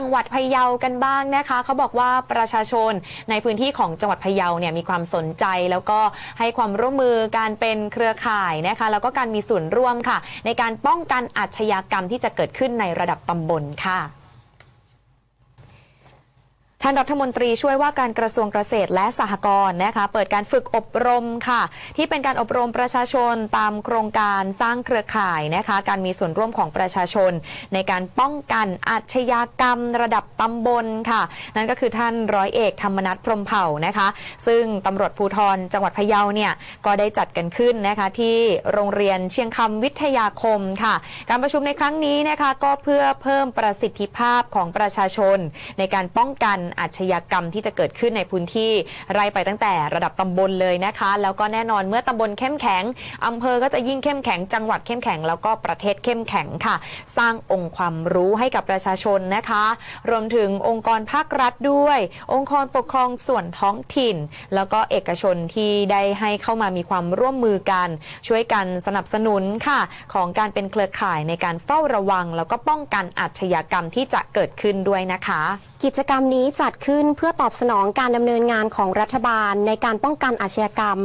จังหวัดพะเยากันบ้างนะคะเขาบอกว่าประชาชนในพื้นที่ของจังหวัดพะเยาเนี่ยมีความสนใจ แล้วก็ให้ความร่วมมือการเป็นเครือข่ายนะคะ แล้วก็การมีส่วนร่วมค่ะ ในการป้องกันอาชญากรรมที่จะเกิดขึ้นในระดับตำบลค่ะานรัฐมนตรีช่วยว่าการกระทรวงเกษตรและสหกรณ์นะคะ เปิดการฝึกอบรมค่ะ ที่เป็นการอบรมประชาชนตามโครงการสร้างเครือข่ายนะคะ การมีส่วนร่วมของประชาชน ในการป้องกันอาชญากรรมระดับตำบลค่ะ นั่นก็คือท่านร้อยเอกธรรมนัฐพรมเผ่านะคะ ซึ่งตำรวจภูธรจังหวัดพะเยาเนี่ยก็ได้จัดกันขึ้นนะคะที่โรงเรียนเชียงคำวิทยาคมค่ะ การประชุมในครั้งนี้นะคะก็เพื่อเพิ่มประสิทธิภาพของประชาชน ในการป้องกันอาชญากรรมที่จะเกิดขึ้นในพื้นที่ไล่ไปตั้งแต่ระดับตำบลเลยนะคะ แล้วก็แน่นอนเมื่อตำบลเข้มแข็งอำเภอก็จะยิ่งเข้มแข็ง จังหวัดเข้มแข็ง แล้วก็ประเทศเข้มแข็งค่ะ สร้างองค์ความรู้ให้กับประชาชนนะคะ รวมถึงองค์กรภาครัฐด้วย องค์กรปกครองส่วนท้องถิ่น แล้วก็เอกชนที่ได้ให้เข้ามามีความร่วมมือกัน ช่วยกันสนับสนุนค่ะ ของการเป็นเครือข่ายในการเฝ้าระวัง แล้วก็ป้องกันอาชญากรรมที่จะเกิดขึ้นด้วยนะคะ กิจกรรมนี้จัดขึ้นเพื่อตอบสนองการดำเนินงานของรัฐบาลในการป้องกันอาชญากรรม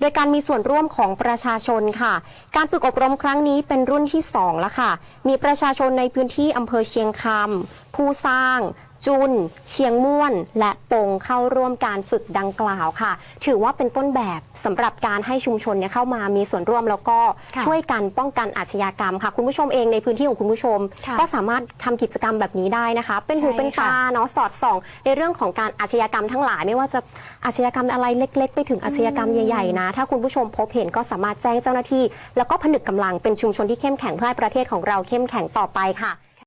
โดยการมีส่วนร่วมของประชาชนค่ะ การฝึกอบรมครั้งนี้เป็นรุ่นที่2แล้วค่ะ มีประชาชนในพื้นที่อำเภอเชียงคำผู้สร้าง จุน เชียงม่วน และปงเข้าร่วมการฝึกดังกล่าวค่ะ ถือว่าเป็นต้นแบบสำหรับการให้ชุมชนเนี่ยเข้ามามีส่วนร่วมแล้วก็ค่ะช่วยกันป้องกันอาชญากรรมค่ะ คุณผู้ชมเองในพื้นที่ของคุณผู้ชมค่ะก็สามารถทำกิจกรรมแบบนี้ได้นะคะ เป็นหูใช่เป็นค่ะตาเนาะสอดส่อง ในเรื่องของการอาชญากรรมทั้งหลาย ไม่ว่าจะอาชญากรรมอะไรเล็ก ๆ ไปถึงอาชญากรรมใหญ่ๆนะ ถ้าคุณผู้ชมพบเห็นก็สามารถแจ้งเจ้าหน้าที่ แล้วก็ผนึกกำลังเป็นชุมชนที่เข้มแข็งเพื่อให้ประเทศของเราเข้มแข็งต่อไปค่ะ